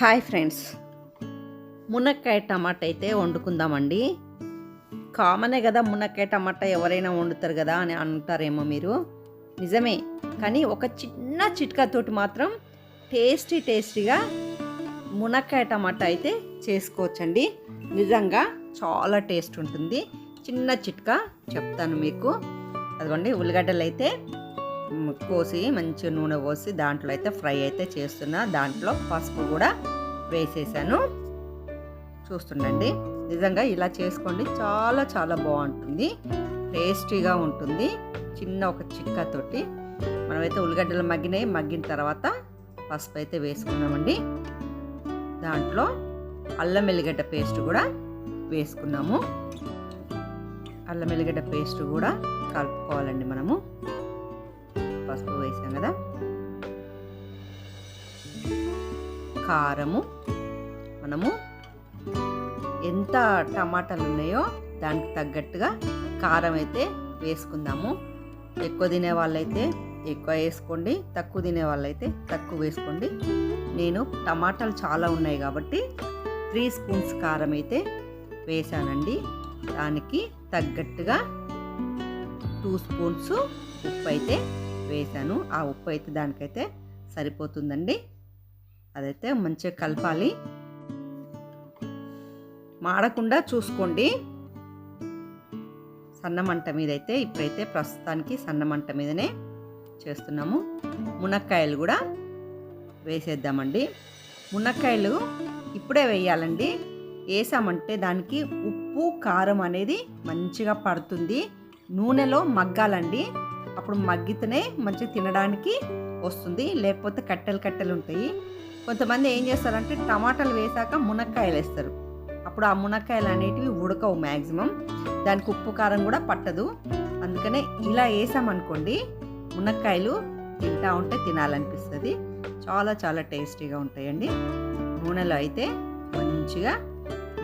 Hi friends. మునక్కాయ టమాటా అయితే వండుకుందామండి. కామనే కదా మునక్కాయ టమాటా ఎవరైనా వండుతారు కదా అని అంటారేమో మీరు. నిజమే కానీ ఒక చిన్న చిట్కాతోటి మాత్రం టేస్టీ టేస్టీగా మునక్కాయ టమాటా అయితే చేసుకోవచ్చండి. నిజంగా చాలా టేస్ట్ ఉంటుంది. చిన్న చిట్కా చెప్తాను మీకు. అదిగోండి ఉల్లిగడ్డలు అయితే కోసి మంచి నూనె పోసి దాంట్లో అయితే ఫ్రై అయితే చేస్తున్నా. దాంట్లో పసుపు కూడా వేసేసాను. చూస్తుండండి. నిజంగా ఇలా చేసుకోండి. చాలా చాలా బాగుంటుంది. టేస్టీగా ఉంటుంది. చిన్న ఒక చిక్కతోటి మనమైతే ఉల్లిగడ్డలు మగ్గినాయి మగ్గిన తర్వాత పసుపు అయితే వేసుకున్నామండి. దాంట్లో అల్లం వెల్లిగడ్డ పేస్ట్ కూడా వేసుకున్నాము. అల్లం వెల్లిగడ్డ పేస్ట్ కూడా కలుపుకోవాలండి మనము. పసుపు వేసాం కదా. కారము మనము ఎంత టమాటాలు ఉన్నాయో దానికి తగ్గట్టుగా కారం అయితే వేసుకుందాము. ఎక్కువ తినే వాళ్ళైతే ఎక్కువ వేసుకోండి తక్కువ తినే వాళ్ళైతే తక్కువ వేసుకోండి. నేను టమాటాలు చాలా ఉన్నాయి కాబట్టి త్రీ స్పూన్స్ కారం అయితే వేసానండి. దానికి తగ్గట్టుగా టూ స్పూన్స్ ఉప్పు అయితే వేసాను. ఆ ఉప్పు అయితే దానికైతే సరిపోతుందండి. అదైతే మంచిగా కలపాలి. మాడకుండా చూసుకోండి. సన్నమంట మీదైతే మీద అయితే ఇప్పుడైతే ప్రస్తుతానికి సన్న మంట మీదనే చేస్తున్నాము. మునక్కాయలు కూడా వేసేద్దామండి. మునక్కాయలు ఇప్పుడే వేయాలండి. వేసామంటే దానికి ఉప్పు కారం అనేది మంచిగా పడుతుంది. నూనెలో మగ్గాలండి. అప్పుడు మగ్గితేనే మంచిగా తినడానికి వస్తుంది. లేకపోతే కట్టెలు కట్టెలు ఉంటాయి. కొంతమంది ఏం చేస్తారంటే టమాటాలు వేసాక మునక్కాయలు వేస్తారు. అప్పుడు ఆ మునక్కాయలు అనేటివి ఉడకవు మ్యాక్సిమం దానికి ఉప్పు కారం కూడా పట్టదు. అందుకనే ఇలా వేసామనుకోండి మునక్కాయలు తింటా ఉంటే తినాలనిపిస్తుంది. చాలా చాలా టేస్టీగా ఉంటాయండి. నూనెలో అయితే మంచిగా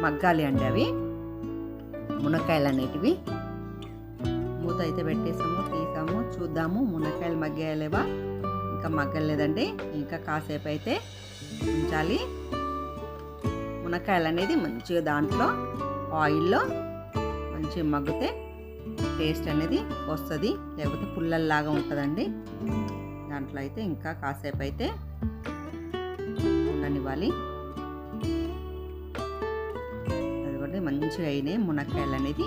మగ్గాలి అండి అవి. మునక్కాయలు అనేటివి. మూత అయితే పెట్టేసాము. చూద్దాము. మునక్కాయలు మగ్గాయలేవా? ఇంకా మగ్గలేదండి. ఇంకా కాసేపు అయితే ఉంచాలి. మునక్కాయలు అనేది మంచిగా దాంట్లో ఆయిల్లో మంచిగా మగ్గితే టేస్ట్ అనేది వస్తుంది. లేకపోతే పుల్లల్లాగా ఉంటుందండి. దాంట్లో అయితే ఇంకా కాసేపు అయితే ఉండనివ్వాలి. అదిగోండి మంచిగా అయినాయి మునక్కాయలు అనేది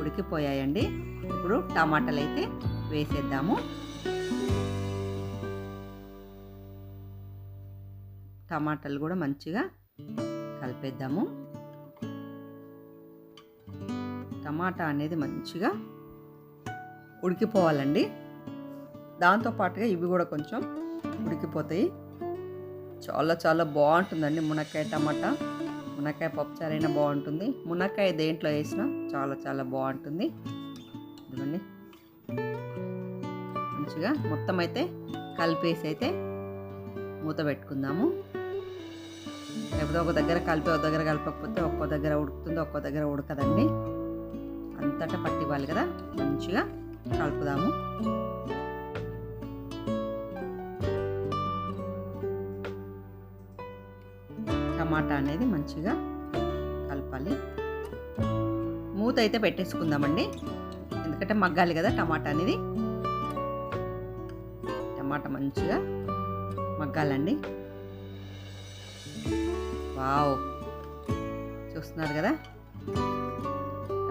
ఉడికిపోయాయండి. ఇప్పుడు టమాటాలు అయితే వేసేద్దాము. టమాటాలు కూడా మంచిగా కలిపేద్దాము. టమాటా అనేది మంచిగా ఉడికిపోవాలండి. దాంతో పాటుగా ఇవి కూడా కొంచెం ఉడికిపోతాయి. చాలా చాలా బాగుంటుందండి మునక్కాయ టమాటా. మునక్కాయ పప్పుచారైనా బాగుంటుంది. మునక్కాయ దేంట్లో వేసినా చాలా చాలా బాగుంటుంది. మంచిగా మొత్తం అయితే కలిపేసి అయితే మూత పెట్టుకుందాము. లేకపోతే ఒక దగ్గర కలిపి ఒక దగ్గర కలపకపోతే ఒక్కో దగ్గర ఉడుకుతుంది ఒక్కో దగ్గర ఉడకదండి. అంతటా పట్టివ్వాలి కదా మంచిగా కలుపుదాము. టమాటా అనేది మంచిగా కలపాలి. మూత అయితే పెట్టేసుకుందామండి. ఎందుకంటే మగ్గాలి కదా టమాటా అనేది. టమాటా మంచిగా. మగ్గాలండి. వావ్. చూస్తున్నారు కదా?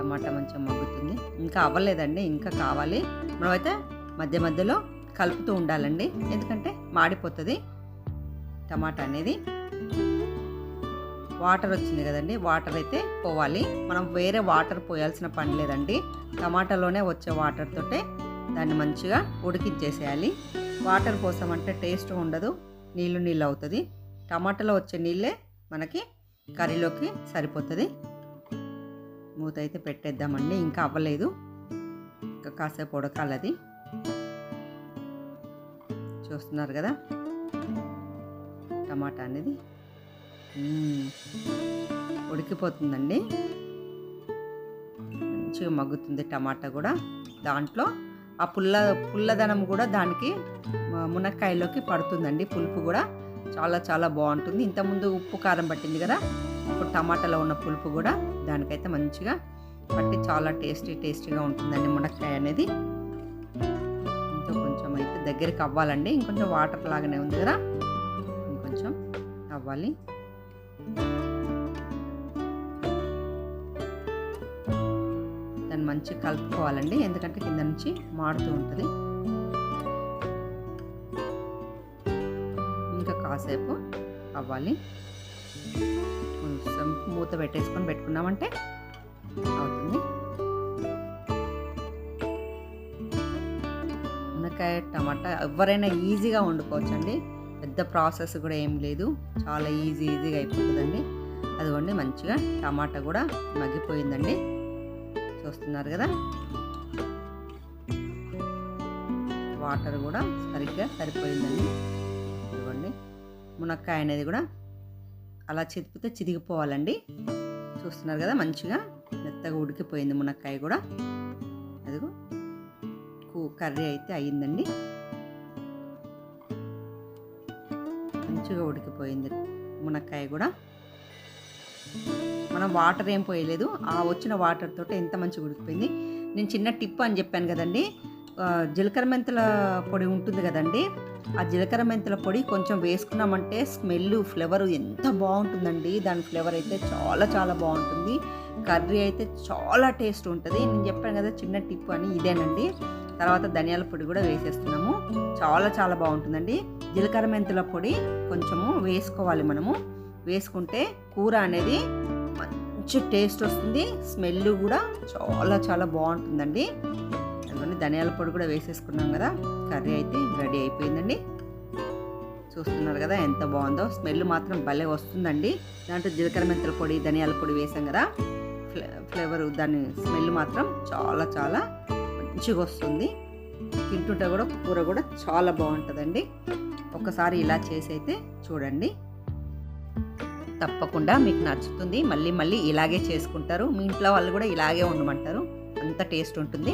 టమాటా మంచిగా మగ్గుతుంది. ఇంకా అవ్వలేదండి ఇంకా కావాలి. మనమైతే మధ్య మధ్యలో కలుపుతూ ఉండాలండి. ఎందుకంటే మాడిపోతుంది టమాటా అనేది. వాటర్ వచ్చింది కదండి వాటర్ అయితే పోవాలి. మనం వేరే వాటర్ పోయాల్సిన పని లేదండి. టమాటాలోనే వచ్చే వాటర్ తోటే దాన్ని మంచిగా ఉడికించేసేయాలి వాటర్ పోసామంటే టేస్ట్ ఉండదు నీళ్ళు నీళ్ళు అవుతుంది. టమాటాలో వచ్చే నీళ్ళే మనకి కర్రీలోకి సరిపోతుంది. మూత అయితే పెట్టేద్దామండి ఇంకా అవ్వలేదు. ఇంకా కాసేపు ఉడకాలది చూస్తున్నారు కదా? టమాటా అనేది. ఉడికిపోతుందండి. మంచిగా మగ్గుతుంది టమాటా కూడా. దాంట్లో ఆ పుల్ల పుల్లదనం కూడా దానికి మునక్కాయలోకి పడుతుందండి. పులుపు కూడా చాలా చాలా బాగుంటుంది. ఇంతకుముందు ఉప్పు కారం పట్టింది కదా ఇప్పుడు టమాటాలో ఉన్న పులుపు కూడా దానికైతే మంచిగా పట్టి చాలా టేస్టీ టేస్టీగా ఉంటుందండి మునక్కాయ అనేది. ఇంకా కొంచెం అయితే దగ్గరికి అవ్వాలండి. ఇంకొంచెం వాటర్ లాగానే ఉంది కదా ఇంకొంచెం అవ్వాలి. దాన్ని మంచిగా కలుపుకోవాలండి. ఎందుకంటే కింద నుంచి మాడుతూ ఉంటుంది. ఇంకా కాసేపు అవ్వాలి. కొంచెం మూత పెట్టేసుకొని పెట్టుకున్నామంటే అవుతుంది. మునక్కాయ టమాటా ఎవరైనా ఈజీగా వండుకోవచ్చండి. పెద్ద ప్రాసెస్ కూడా ఏం లేదు. చాలా ఈజీ ఈజీగా అయిపోతుందండి. అదిగోండి మంచిగా టమాటా కూడా మగ్గిపోయిందండి. వస్తున్నారు కదా? వాటర్ కూడా సరిగ్గా సరిపోయిందండి. ఇదిగోండి. మునక్కాయ అనేది కూడా అలా చితిపితే చిరిగిపోవాలండి చూస్తున్నారు కదా మంచిగా? మెత్తగా ఉడికిపోయింది మునక్కాయ కూడా. అదిగో కర్రీ అయితే అయ్యిందండి. మంచిగా ఉడికిపోయింది మునక్కాయ కూడా. మనం వాటర్ ఏం పోయలేదు. ఆ వచ్చిన వాటర్ తోటి ఎంత మంచిగా ఉడికిపోయింది. నేను చిన్న టిప్ అని చెప్పాను కదండి. జీలకర్ర మెంతుల పొడి ఉంటుంది కదండి. ఆ జీలకర్ర మెంతుల పొడి కొంచెం వేసుకున్నామంటే స్మెల్ ఫ్లేవర్ ఎంత బాగుంటుందండి. దాని ఫ్లేవర్ అయితే చాలా చాలా బాగుంటుంది. కర్రీ అయితే చాలా టేస్ట్ ఉంటుంది. నేను చెప్పాను కదా చిన్న టిప్ అని ఇదేనండి. తర్వాత ధనియాల పొడి కూడా వేసేస్తున్నాము. చాలా చాలా బాగుంటుందండి. జీలకర్ర మెంతుల పొడి కొంచెము వేసుకోవాలి మనము. వేసుకుంటే కూర అనేది మంచి టేస్ట్ వస్తుంది. స్మెల్ కూడా చాలా చాలా బాగుంటుందండి. అందుకని ధనియాల పొడి కూడా వేసేసుకున్నాం కదా. కర్రీ అయితే రెడీ అయిపోయిందండి. చూస్తున్నారు కదా ఎంత బాగుందో. స్మెల్ మాత్రం భలే వస్తుందండి. దాంట్లో జీలకర్ర మెంతుల పొడి ధనియాల పొడి వేసాం కదా. ఫ్లే ఫ్లేవర్ దాని స్మెల్ మాత్రం చాలా చాలా మంచిగా వస్తుంది. తింటుంటే కూడా కూర కూడా చాలా బాగుంటుందండి. ఒకసారి ఇలా చేసి అయితే చూడండి. తప్పకుండా మీకు నచ్చుతుంది. మళ్ళీ మళ్ళీ ఇలాగే చేసుకుంటారు. మీ ఇంట్లో వాళ్ళు కూడా ఇలాగే ఉండమంటారు. అంత టేస్ట్ ఉంటుంది.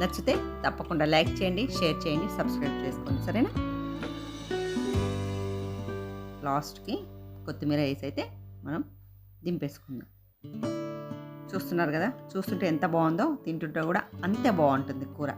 నచ్చితే తప్పకుండా లైక్ చేయండి షేర్ చేయండి సబ్స్క్రైబ్ చేసుకోండి. సరేనా? లాస్ట్కి కొత్తిమీర వేసి అయితే మనం దింపేసుకుందాం. చూస్తున్నారు కదా? చూస్తుంటే ఎంత బాగుందో తింటుంటే కూడా అంతే బాగుంటుంది కూర.